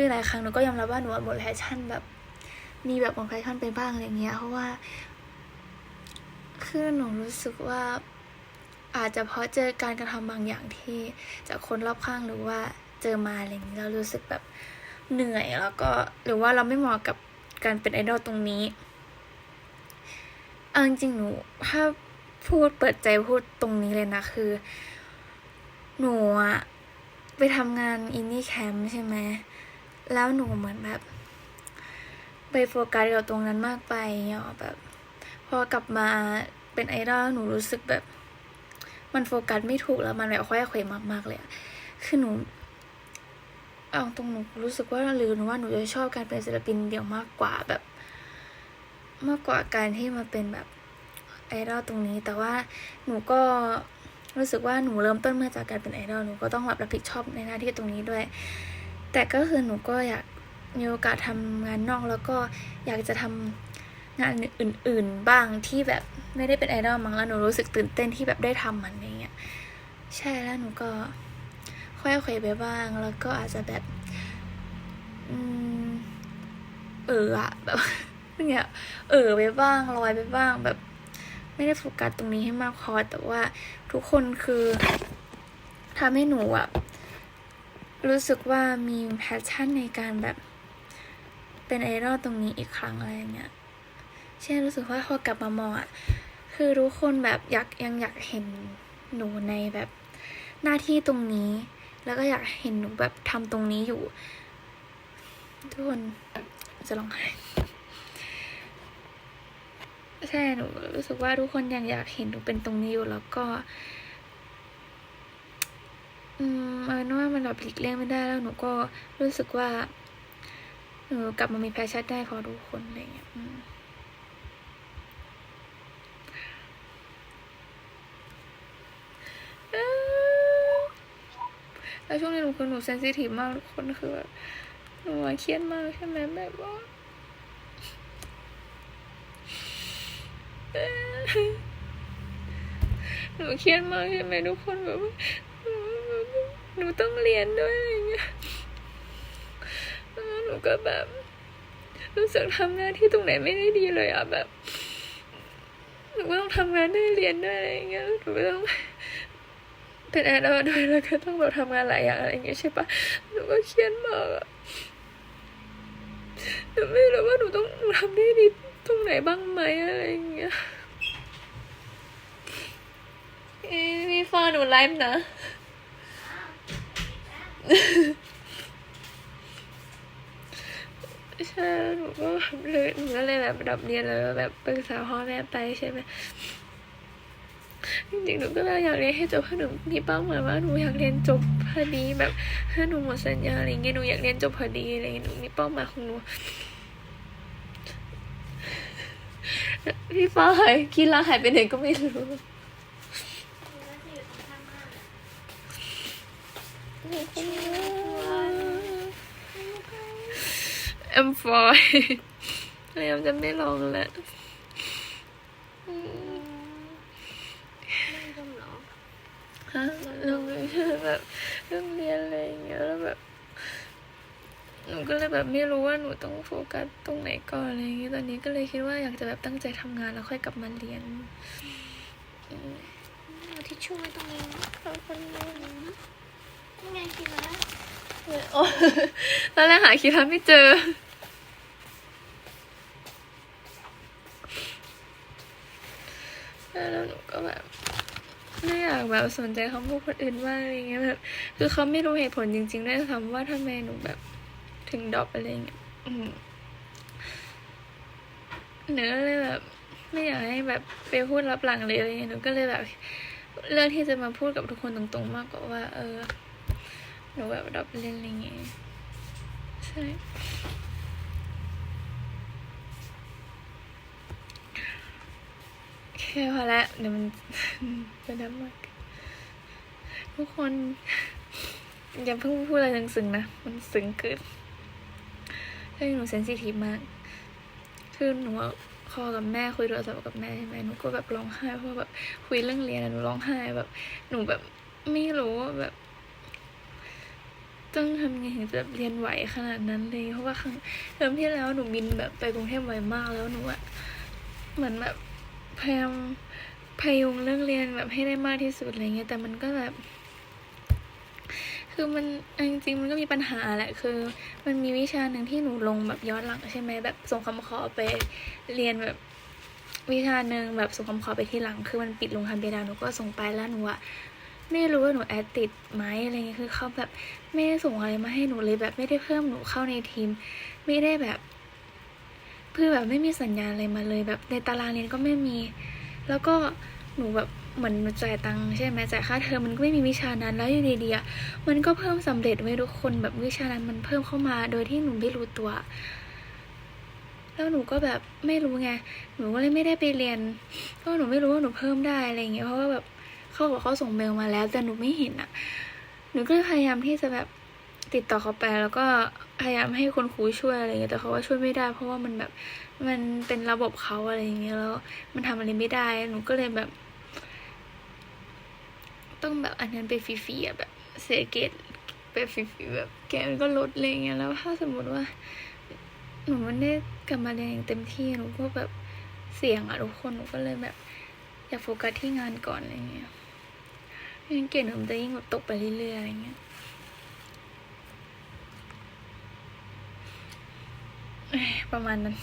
คือหลายครั้งหนูก็ยอมรับว่าหนูหมดแพชชั่นแบบ มีแบบหมดแพชชั่นไปบ้างอะไรเงี้ย เพราะว่า คือหนูรู้สึกว่า อาจจะเพราะเจอการกระทำบางอย่างที่จากคนรอบข้างหรือว่าเจอมาอะไรอย่างนี้เรารู้สึกแบบเหนื่อยแล้วก็หรือว่าเราไม่เหมาะกับการเป็นไอดอลตรงนี้เอาจริงหนูถ้าพูดเปิดใจพูดตรงนี้เลยนะคือ หนูอะไปทำงานอินนี่แคมป์ใช่ไหม แล้วหนูเหมือนแบบไปโฟกัสกับตรงนั้นมากไปเนาะแบบ พอกลับมาเป็นไอดอลหนูรู้สึกแบบ มันโฟกัสไม่ถูกแล้วมันแบบค่อยเขวมากๆเลยคือหนูเอาตรงหนูรู้สึกว่าหรือหนูว่าหนูจะชอบการเป็นศิลปินเดี่ยวมากกว่าแบบ มากกว่าการที่มาเป็นแบบไอดอลตรงนี้ แต่ว่าหนูก็รู้สึกว่าหนูเริ่มต้นมาจากการเป็นไอดอลหนูก็ต้องรับผิดชอบในหน้าที่ตรงนี้ด้วย แต่ก็คือหนูก็อยากมีโอกาสทำงานนอกแล้วก็อยากจะทำงานอื่น ๆ บ้างที่แบบไม่ได้เป็นไอดอลมั้งแล้วหนูรู้สึกตื่นเต้นที่แบบได้ทำมันอย่างเงี้ยใช่แล้วหนูก็ค่อยเขวไปบ้าง แล้วก็อาจจะแบบอืมเอออะแบบเนี่ยเออไปบ้างลอยไปบ้างแบบ ไม่ได้โฟกัสตรงนี้ให้มากพอแต่ว่าทุกคนคือทำให้หนูอะ รู้สึกว่ามีแพชชั่นในการแบบเป็นไอดอลตรงนี้อีกครั้งอะไรเงี้ย เช่นรู้สึกว่าพอกลับมามองอะ คือทุกคนแบบอยากยังอยากเห็นหนูในแบบหน้าที่ตรงนี้ แล้วก็อยากเห็นหนูแบบทำตรงนี้อยู่ ทุกคนจะร้องไห้ใช่หนูรู้สึกว่าทุกคนยังอยากเห็นหนูเป็นตรงนี้อยู่แล้วก็ อืมเอาเป็นว่ามันแบบหลีกเลี่ยงไม่ได้แล้วหนูก็รู้สึกว่าหนูกลับมามีแพชชั่นได้พราะทุกคนอะไรเงี้ยอืมเอ้อแล้วช่วงนี้หนูคือหนูเซนซิทีฟมากทุกคนคือแบบหนูเครียดมากใช่ไหมแบบว่าหนูเครียดมากใช่ไหมทุกคนแบบว่า หนูต้องเรียนด้วยอะไรเงี้ยหนูก็แบบรู้สึกทำหน้าที่ตรงไหนไม่ได้ดีเลยอะแบบหนูก็ต้องทำงานด้วยเรียนด้วยอะไรเงี้ยหนูก็ต้องเป็นแอดอด้วยแล้วก็ต้องแบบทำงานหลายอย่างอะไรเงี้ยใช่ปะหนูก็เครียดมากอะหนูไม่รู้ว่าหนูต้องหนูทำได้ดีตรงไหนบ้างไหมอะไรเงี้ยเอ้ยพี่ฟ้าหนูไลฟ์นะ ใช่หนูก็เลยหนูก็เลยแบบดับเรียนเลยแบบปรึกษาพ่อแม่ไปใช่ไหมจริงๆหนูก็เลยอยากเรียนให้จบเพราะหนูมีเป้าหมายว่าหนูอยากเรียนจบพอดีแบบถ้าหนูหมดสัญญาอะไรเงี้ยหนูอยากเรียนจบพอดีอะไรเงี้ยหนูมีเป้าหมายของหนูพี่ฟ้าหายกีฬาหายไปไหนก็ไม่รู้ เอ็มฟอยพยายามจะไม่ลองและอืมฮะเราไม่ใช่แบบเรื่องเรียนอะไรอย่างเงี้ยแล้วแบบหนูก็เลยแบบไม่รู้ว่าหนูต้องโฟกัสตรงไหนก่อนอะไรอย่างเงี้ยตอนนี้ก็เลยคิดว่าอยากจะแบบตั้งใจทำงานแล้วค่อยกลับมาเรียนเอาทิชชู่ไว้ตรงนี้นะขอบคุณมากนี่ไงคิดแล้ว โอ้ตอนแรกหาคีย์ทับไม่เจอ แล้วหนูก็แบบไม่อยากแบบสนใจคำพูดคนอื่นมาอะไรเงี้ยแบบ คือเขาไม่รู้เหตุผลจริงๆด้วยซ้ำว่าทำไมหนูแบบ ถึงดรอปอะไรเงี้ยหนูก็เลยแบบ ไม่อยากให้แบบไปพูดรับหลังเลยอะไรเงี้ยหนูก็เลยแบบเลือกที่จะมาพูดกับทุกคนตรงๆ มากกว่าว่า เออ หนูแบบดรอปเล่นอะไรเงี้ยใช่แค่พอและเดี๋ยวมันจะดำมากทุกคน อย่าเพิ่งพูดอะไรซึ้งๆนะ มันซึ้งเกินเฮ้ยหนูเซนซิทีฟมาก คือหนูคอกับแม่คุยโทรศัพท์กับแม่ใช่ไหมหนูก็แบบร้องไห้เพราะแบบคุยเรื่องเรียนอะหนูร้องไห้แบบ หนูแบบไม่รู้ว่าแบบ ต้องทำไงถึงจะเรียนไหวขนาดนั้นเลย เพราะว่าครั้งเทอมที่แล้วหนูบินแบบไปกรุงเทพบ่อยมากแล้วหนูอะเหมือนแบบพยายามพยุงเรื่องเรียนแบบให้ได้มากที่สุดอะไรเงี้ยแต่มันก็แบบ คือมันจริงๆมันก็มีปัญหาแหละคือ มันมีวิชาหนึ่งที่หนูลงแบบย้อนหลังใช่ไหมแบบส่งคำขอไปเรียนแบบวิชาหนึ่งแบบส่งคำขอไปที่หลัง คือมันปิดลงทันเบดาหนูก็ส่งไปแล้วหนูอะ ไม่รู้ว่าหนูแอดติดไหมอะไรเงี้ยคือเขาแบบไม่ได้ส่งอะไรมาให้หนูเลยแบบไม่ได้เพิ่มหนูเข้าในทีม ไม่ได้แบบเพื่อแบบไม่มีสัญญาณอะไรมาเลยแบบในตารางเรียนก็ไม่มี แล้วก็หนูแบบเหมือนหนูจ่ายตังค์ใช่ไหมจ่ายค่าเทอมมันก็ไม่มีวิชานั้นแล้วอยู่ดีๆมันก็เพิ่มสำเร็จไว้ทุกคนแบบวิชานั้นมันเพิ่มเข้ามา โดยที่หนูไม่รู้ตัว แล้วหนูก็แบบไม่รู้ไงหนูก็เลยไม่ได้ไปเรียนเพราะหนูไม่รู้ว่าหนูเพิ่มได้อะไรอย่างเงี้ยเพราะว่าแบบ เขาบอกเขาส่งเมลมาแล้ว แต่หนูไม่เห็นอะ หนูก็เลยพยายามที่จะแบบติดต่อเขาไปแล้วก็พยายามให้คนครูช่วยอะไรเงี้ยแต่เขาว่าช่วยไม่ได้ เพราะว่ามันแบบมันเป็นระบบเขาอะไรอย่างเงี้ยแล้วมันทำอะไรไม่ได้ หนูก็เลยแบบ ต้องแบบอันนั้นไปฟรีๆอะแบบเสียเกรดไปฟรีๆแบบแกมันก็ลดอะไรเงี้ยแล้วถ้าสมมติว่า หนูไม่ได้กลับมาเรียนอย่างเต็มที่หนูก็แบบเสี่ยงอะทุกคนหนูก็เลยแบบ อยากโฟกัสที่งานก่อนอะไรเงี้ย ยิ่งเกรดหนูมันจะยิ่งแบบตกไปเรื่อยๆอะไรเงี้ยประมาณนั้น